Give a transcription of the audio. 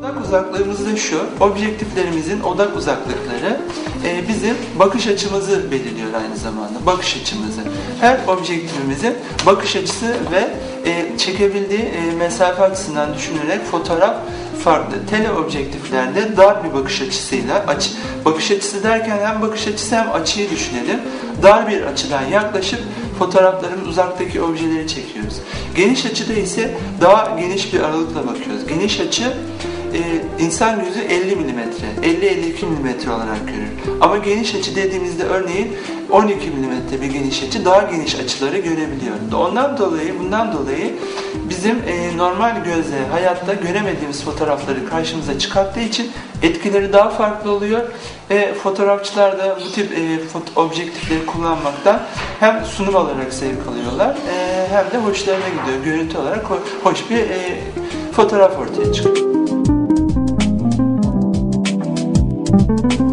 Odak uzaklığımız da şu, objektiflerimizin odak uzaklıkları e, bizim bakış açımızı belirliyor aynı zamanda, bakış açımızı. Her objektifimizin bakış açısı ve e, çekebildiği e, mesafe açısından düşünerek fotoğraf farklı. Teleobjektiflerde dar bir bakış açısıyla, aç, bakış açısı derken hem bakış açısı hem açıyı düşünelim. Dar bir açıdan yaklaşıp fotoğrafların uzaktaki objeleri çekiyoruz. Geniş açıda ise daha geniş bir aralıkla bakıyoruz. Geniş açı e, insan gözü 50 mm, 50-52 mm olarak görür. Ama geniş açı dediğimizde örneğin 12 mm bir geniş açı daha geniş açıları görebiliyor. Ondan dolayı, bundan dolayı bizim e, normal gözle hayatta göremediğimiz fotoğrafları karşımıza çıkarttığı için etkileri daha farklı oluyor ve fotoğrafçılar da bu tip e, foto- objektifleri kullanmaktan hem sunum olarak zevk alıyorlar e, hem de hoşlarına gidiyor. Görüntü olarak ho- hoş bir e, fotoğraf ortaya çıkıyor. Thank you.